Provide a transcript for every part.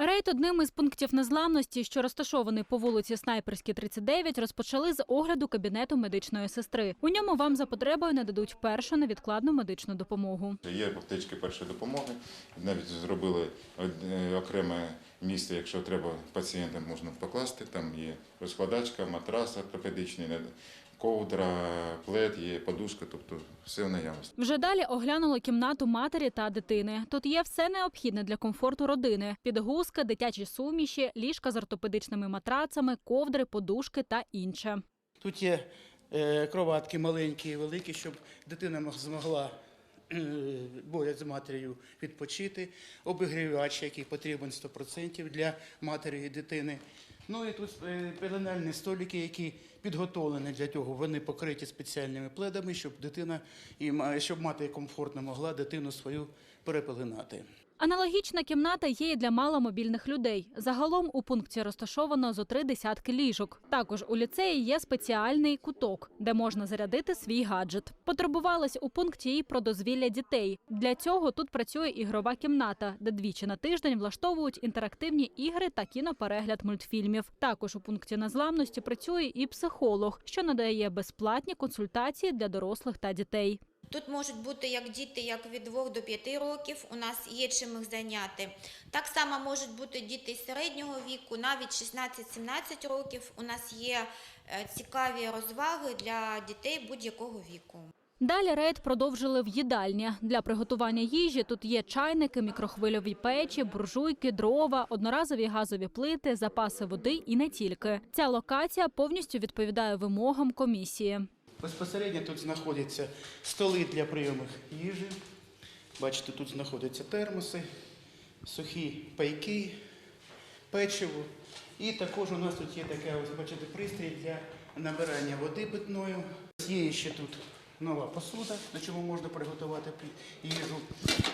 Рейд одним із пунктів незламності, що розташований по вулиці Снайперській, 39, розпочали з огляду кабінету медичної сестри. У ньому вам за потребою нададуть першу невідкладну медичну допомогу. Є аптечки першої допомоги. Навіть зробили е, окреме місце, якщо треба пацієнтам можна покласти. Там є розкладачка, матрас ортопедичний, ковдра, плед, є подушка, тобто все в наявності. Вже далі оглянули кімнату матері та дитини. Тут є все необхідне для комфорту родини: підгузки, дитячі суміші, ліжка з ортопедичними матрацами, ковдри, подушки та інше. Тут є е, кроватки маленькі і великі, щоб дитина мог- змогла е, поряд з матір'ю відпочити, обігрівач, який потрібен 100% для матері і дитини. Ну і тут е, пеленальні столики, які підготовлені для цього. Вони покриті спеціальними пледами, щоб дитина і щоб мати комфортно могла дитину свою перепеленати. Аналогічна кімната є і для маломобільних людей. Загалом у пункті розташовано зо три десятки ліжок. Також у ліцеї є спеціальний куток, де можна зарядити свій гаджет. Потурбувались у пункті і про дозвілля дітей. Для цього тут працює ігрова кімната, де двічі на тиждень влаштовують інтерактивні ігри та кіноперегляд мультфільмів. Також у пункті незламності працює і психолог, що надає безплатні консультації для дорослих та дітей. Тут можуть бути як діти, як від 2 до 5 років. У нас є чим їх зайняти. Так само можуть бути діти середнього віку, навіть 16-17 років. У нас є е, цікаві розваги для дітей будь-якого віку. Далі рейд продовжили в їдальні. Для приготування їжі тут є чайники, мікрохвильові печі, буржуйки, дрова, одноразові газові плити, запаси води і не тільки. Ця локація повністю відповідає вимогам комісії. Безпосередньо тут знаходяться столи для прийому їжі. Бачите, тут знаходяться термоси, сухі пайки, печиво. І також у нас тут є таке, ось бачите, пристрій для набирання води питної. Є ще тут нова посуда, до чого можна приготувати їжу.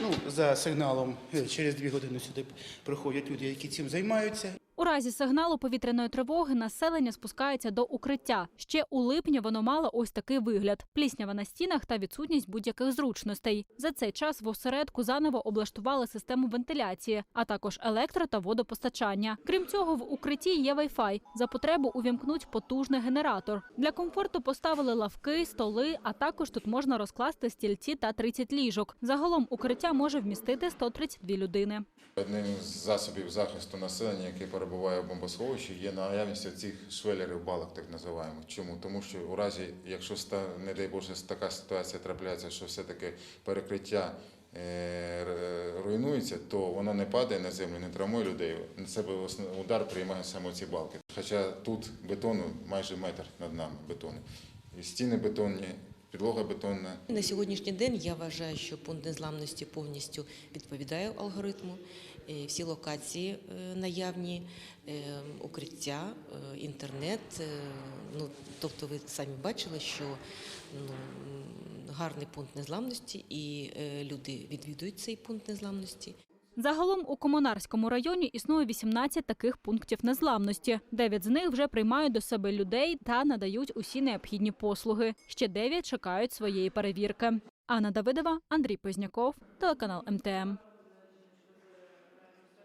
Ну, за сигналом е, через дві години сюди приходять люди, які цим займаються. У разі сигналу повітряної тривоги населення спускається до укриття. Ще у липні воно мало ось такий вигляд: пліснява на стінах та відсутність будь-яких зручностей. За цей час в осередку заново облаштували систему вентиляції, а також електро та водопостачання. Крім цього, в укритті є Wi-Fi. За потребу увімкнуть потужний генератор. Для комфорту поставили лавки, столи, а також тут можна розкласти стільці та 30 ліжок. Загалом укриття може вмістити 132 людини. Одним з засобів захисту населення, яке перебуває в бомбосховищі, є наявність цих швелерів балок, так називаємо. Чому? Тому що у разі, якщо не дай Боже, така ситуація трапляється, що все-таки перекриття е, руйнується, то воно не падає на землю, не травмує людей. На себе удар приймає саме ці балки. Хоча тут бетону майже метр над нами бетону. І стіни бетонні, підлога бетонна. На сьогоднішній день я вважаю, що пункт незламності повністю відповідає алгоритму. Е, Всі локації е, наявні, е, укриття, інтернет. Ну, тобто ви самі бачили, що ну, гарний пункт незламності, і люди відвідують цей пункт незламності. Загалом у Комунарському районі існує 18 таких пунктів незламності. Дев'ять з них вже приймають до себе людей та надають усі необхідні послуги. Ще дев'ять чекають своєї перевірки. Анна Давидова, Андрій Позняков, телеканал МТМ.